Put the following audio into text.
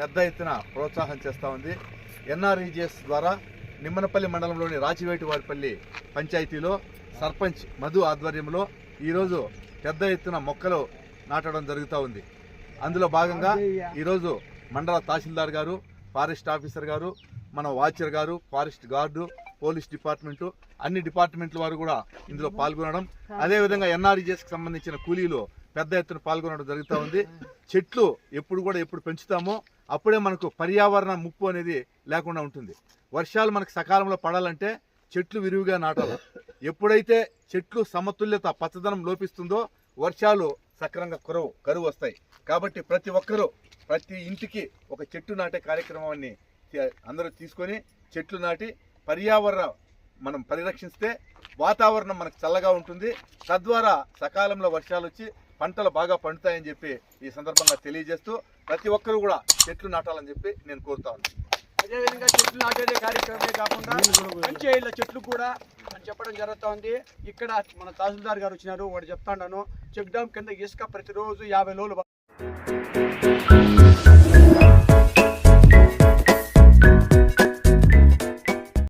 పెద్ద ఎత్తున ప్రోత్సాహం చేస్తూ ఉంది. ఎన్ఆర్ఈజిఎస్ ద్వారా నిమ్మనపల్లి మండలంలోని రాచివేటివారిపల్లి పంచాయతీలో సర్పంచ్ మధు ఆధ్వర్యంలో ఈరోజు పెద్ద ఎత్తున మొక్కలు నాటడం జరుగుతూ ఉంది. అందులో భాగంగా ఈరోజు మండల తహసీల్దార్ గారు ఫారెస్ట్ ఆఫీసర్ గారు మన వాచర్ గారు ఫారెస్ట్ గార్డు పోలీస్ డిపార్ట్మెంటు అన్ని డిపార్ట్మెంట్ల వారు కూడా ఇందులో పాల్గొనడం. అదేవిధంగా ఎన్ఆర్ఈజిఎస్కి సంబంధించిన కూలీలు పెద్ద ఎత్తున పాల్గొనడం జరుగుతూ ఉంది. చెట్లు ఎప్పుడు కూడా ఎప్పుడు పెంచుతామో అప్పుడే మనకు పర్యావరణ ముప్పు అనేది లేకుండా ఉంటుంది. వర్షాలు మనకు సకాలంలో పడాలంటే చెట్లు విరివిగా నాటాలి. ఎప్పుడైతే చెట్లు సమతుల్యత పచ్చదనం లోపిస్తుందో వర్షాలు సక్రంగా కురవు కరువు వస్తాయి. కాబట్టి ప్రతి ఒక్కరూ ప్రతి ఇంటికి ఒక చెట్టు నాటే కార్యక్రమాన్ని అందరూ తీసుకొని చెట్లు నాటి పర్యావరణ మనం పరిరక్షిస్తే వాతావరణం మనకు చల్లగా ఉంటుంది. తద్వారా సకాలంలో వర్షాలు వచ్చి పంటలు బాగా పండుతాయని చెప్పి ఈ సందర్భంగా తెలియజేస్తూ ప్రతి ఒక్కరూ కూడా చెట్లు నాటాలని చెప్పి నేను కోరుతా ఉన్నాను. అదేవిధంగా చెట్లు నాటేదే కార్యక్రమమే కాకుండా పంచాయతీల చెట్లు కూడా అని చెప్పడం జరుగుతోంది. ఇక్కడ మన తహసీల్దార్ గారు వచ్చినారు వాడు చెప్తాను చెక్ డ్యామ్ కింద ఇసుక ప్రతిరోజు యాభై లోలు